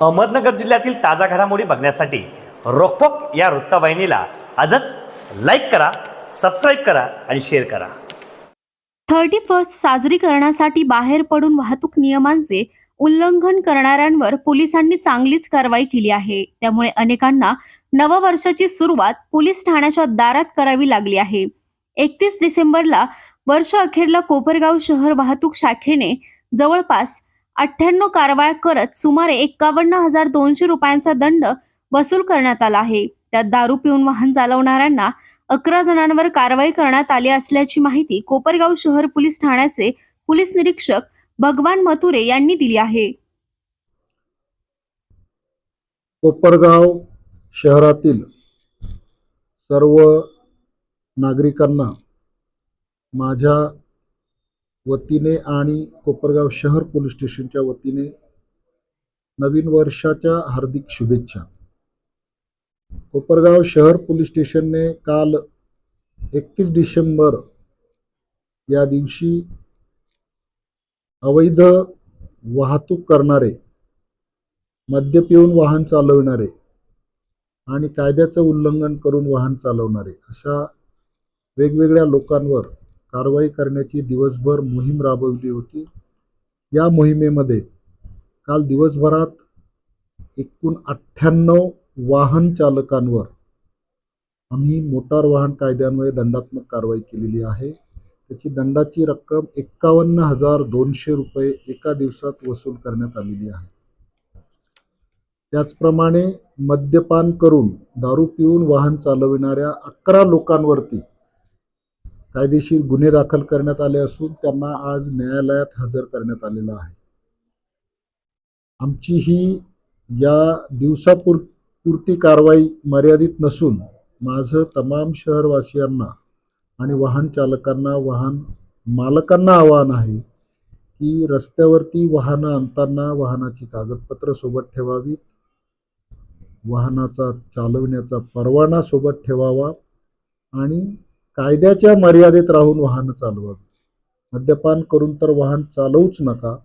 अहमदनगर जिल्ह्यातील ताजा घडामोडी बघण्यासाठी रोकपोक या वृत्तवाहिनीला आजच लाईक करा सबस्क्राईब करा आणि शेअर करा. थर्टी फर्स्ट साजरी करण्यासाठी बाहेर पडून वाहतूक नियमांचे उल्लंघन करणाऱ्यांवर पोलिसांनी चांगलीच कारवाई केली आहे. त्यामुळे अनेकांना नववर्षाची सुरुवात पोलीस ठाण्याच्या दारात करावी लागली आहे. एकतीस डिसेंबरला वर्ष अखेरला कोपरगाव शहर वाहतूक शाखेने जवळपास अठ्ठ्याण्णव कारवाया करत सुमारे एक्कावन्न हजार दोनशे रुपयांचा दंड वसूल करण्यात आला आहे. त्यात दारू पिऊन वाहन चालवणाऱ्यांना अकरा जणांवर कारवाई करण्यात आली असल्याची माहिती कोपरगाव शहर पोलीस ठाण्याचे पोलीस निरीक्षक भगवान मथुरे यांनी दिली आहे. कोपरगाव शहरातील सर्व नागरिकांना माझ्या वतीने आणि कोपरगाव शहर पोलीस स्टेशनच्या वतीने नवीन वर्षाच्या हार्दिक शुभेच्छा. कोपरगाव शहर पोलीस स्टेशनने काल एकतीस डिसेंबर या दिवशी अवैध वाहतूक करणारे मद्य पिऊन वाहन चालविणारे आणि कायद्याचं उल्लंघन करून वाहन चालवणारे अशा वेगवेगळ्या लोकांवर कारवाई करण्याची दिवसभर मोहीम राबवली होती. या मोहिमेमध्ये काल दिवसभरात एकूण अठ्ठ्याण्णव वाहन चालकांवर आम्ही मोटार वाहन कायद्यान्वये दंडात्मक कारवाई केलेली आहे. त्याची दंडाची रक्कम एक्कावन्न हजार दोनशे रुपये एका दिवसात वसूल करण्यात आलेली आहे. त्याचप्रमाणे मद्यपान करून दारू पिऊन वाहन चालविणाऱ्या अकरा लोकांवरती कायदेशीर गुन्हे दाखल करण्यात आले असून त्यांना आज न्यायालयात हजर करण्यात आलेलं आहे. आमची ही या दिवसापूर पुरती कारवाई मर्यादित नसून माझं तमाम शहरवासियांना आणि वाहन चालकांना वाहन मालकांना आवाहन आहे की रस्त्यावरती वाहनं आणताना वाहनाची कागदपत्र सोबत ठेवावीत. वाहनाचा चालवण्याचा परवाना सोबत ठेवावा आणि कायद्याच्या मर्यादेत राहून वाहन चालवावी. मद्यपान करून तर वाहन चालवूच नका.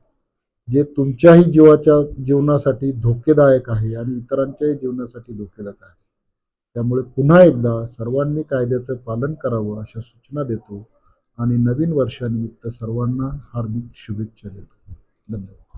जे तुमच्याही जीवाच्या जीवनासाठी धोकेदायक आहे आणि इतरांच्याही जीवनासाठी धोकेदायक आहे. त्यामुळे पुन्हा एकदा सर्वांनी कायद्याचं पालन करावं अशा सूचना देतो. आणि नवीन वर्षानिमित्त सर्वांना हार्दिक शुभेच्छा देतो. धन्यवाद.